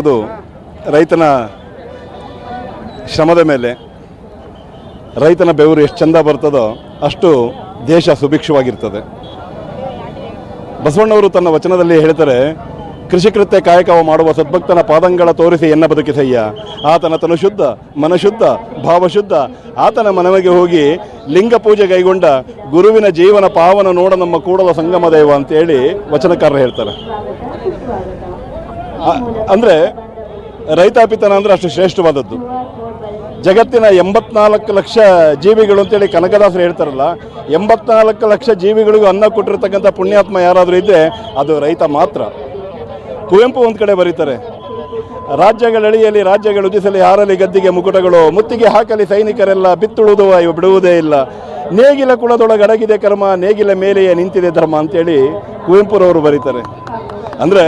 ಅದು ರೈತನ ಶ್ರಮದ ಮೇಲೆ ರೈತನ ಬೆವರು ಎಷ್ಟು ಚಂದ ಬರ್ತದೋ ಅಷ್ಟು ದೇಶ ಸುಭಿಕ್ಷವಾಗಿರ್ತದೆ. ಬಸವಣ್ಣವರು ತನ್ನ ವಚನದಲ್ಲಿ ಹೇಳ್ತಾರೆ ಕೃಷಿಕೃತ್ಯ ಕಾಯಕವ ಮಾಡುವ ಸದ್ಭಕ್ತನ ಪಾದಂಗಳ ತೋರಿಸಿ ಎನ್ನ ಬದುಕಿಸಯ್ಯ. ಆತನ ತನು ಶುದ್ಧ, ಮನಶುದ್ಧ, ಭಾವಶುದ್ಧ. ಆತನ ಮನವಿಗೆ ಹೋಗಿ ಲಿಂಗ ಪೂಜೆ ಕೈಗೊಂಡ ಗುರುವಿನ ಜೀವನ ಪಾವನ ನೋಡ ನಮ್ಮ ಕೂಡಲ ಸಂಗಮ ದೈವ ಅಂತೇಳಿ ವಚನಕಾರರು ಹೇಳ್ತಾರೆ. ಅಂದ್ರೆ ರೈತಾಪಿತನ ಅಂದರೆ ಅಷ್ಟು ಶ್ರೇಷ್ಠವಾದದ್ದು. ಜಗತ್ತಿನ ಎಂಬತ್ನಾಲ್ಕು ಲಕ್ಷ ಜೀವಿಗಳು ಅಂತೇಳಿ ಕನಕದಾಸರು ಹೇಳ್ತಾರಲ್ಲ, ಎಂಬತ್ನಾಲ್ಕು ಲಕ್ಷ ಜೀವಿಗಳಿಗೂ ಅನ್ನ ಕೊಟ್ಟಿರ್ತಕ್ಕಂಥ ಪುಣ್ಯಾತ್ಮ ಯಾರಾದರೂ ಇದ್ದರೆ ಅದು ರೈತ ಮಾತ್ರ. ಕುವೆಂಪು ಒಂದು ಕಡೆ ಬರೀತಾರೆ ರಾಜ್ಯಗಳಳಿಯಲ್ಲಿ ರಾಜ್ಯಗಳು ಉದಿಸಲಿ, ಹಾರಲಿ ಗದ್ದಿಗೆ ಮುಕುಟಗಳು, ಮುತ್ತಿಗೆ ಹಾಕಲಿ ಸೈನಿಕರೆಲ್ಲ ಬಿತ್ತುಳುವುದು ಇವು ಬಿಡುವುದೇ ಇಲ್ಲ. ನೇಗಿಲ ಕುಳದೊಳಗೆ ಅಡಗಿದೆ ಕರ್ಮ, ನೇಗಿಲ ಮೇಲೆಯೇ ನಿಂತಿದೆ ಧರ್ಮ ಅಂತೇಳಿ ಕುವೆಂಪುರವರು ಬರೀತಾರೆ. ಅಂದರೆ